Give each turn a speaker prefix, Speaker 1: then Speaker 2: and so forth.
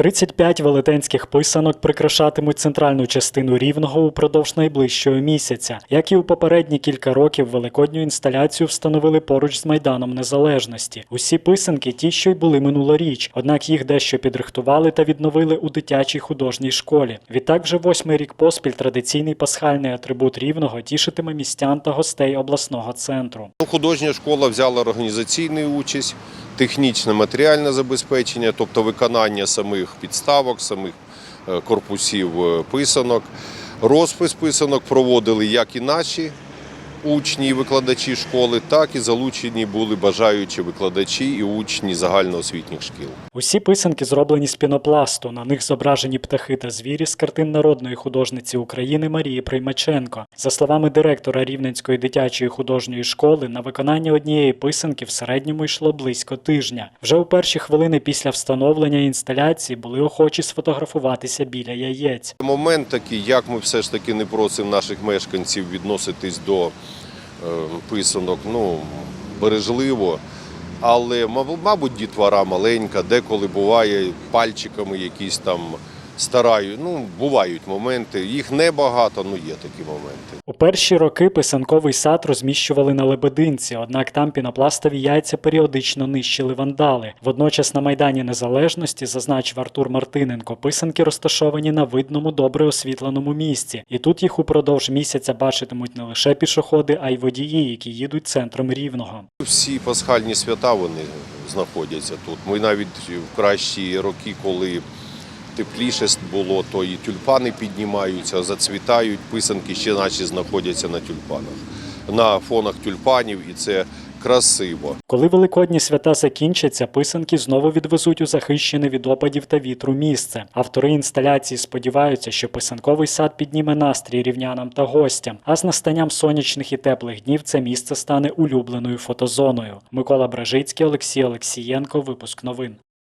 Speaker 1: 35 велетенських писанок прикрашатимуть центральну частину рівного упродовж найближчого місяця. Як і у попередні кілька років, великодню інсталяцію встановили поруч з майданом незалежності. Усі писанки ті, що й були минулоріч, однак їх дещо підрихтували та відновили у дитячій художній школі. Відтак, вже восьмий рік поспіль традиційний пасхальний атрибут рівного тішитиме містян та гостей обласного центру.
Speaker 2: Ну, Художня школа взяла організаційну участь, технічне матеріальне забезпечення, тобто виконання самих підставок, самих е, корпусів е, писанок. Розпис писанок проводили як і наші учні і викладачі школи, так і залучені були бажаючі викладачі і учні загальноосвітніх шкіл.
Speaker 1: Усі писанки зроблені з пінопласту. На них зображені птахи та звірі з картин народної художниці України Марії Приймаченко. За словами директора Рівненської дитячої художньої школи, на виконання однієї писанки в середньому йшло близько тижня. Вже у перші хвилини після встановлення інсталяції були охочі сфотографуватися біля яєць.
Speaker 2: Момент такий, як ми все ж таки не просимо наших мешканців відноситись до писанок, ну, бережливо. Але, маб- мабуть, дітвора маленька, деколи буває пальчиками якісь там стараю. Ну, бувають моменти. Їх небагато, але є такі моменти.
Speaker 1: Перші роки писанковий сад розміщували на Лебединці, однак там пінопластові яйця періодично нищили вандали. Водночас на Майдані Незалежності, зазначив Артур Мартиненко, писанки розташовані на видному, добре освітленому місці. І тут їх упродовж місяця бачитимуть не лише пішоходи, а й водії, які їдуть центром рівного.
Speaker 2: Всі пасхальні свята вони знаходяться тут. Ми навіть в кращі роки, коли тепліше було, то і тюльпани піднімаються, зацвітають, писанки ще наші знаходяться на тюльпанах, на фонах тюльпанів, і це красиво.
Speaker 1: Коли великодні свята закінчаться, писанки знову відвезуть у захищене від опадів та вітру місце. Автори інсталяції сподіваються, що писанковий сад підніме настрій рівнянам та гостям. А з настанням сонячних і теплих днів це місце стане улюбленою фотозоною. Микола Бражицький, Олексій Олексієнко. Випуск новин.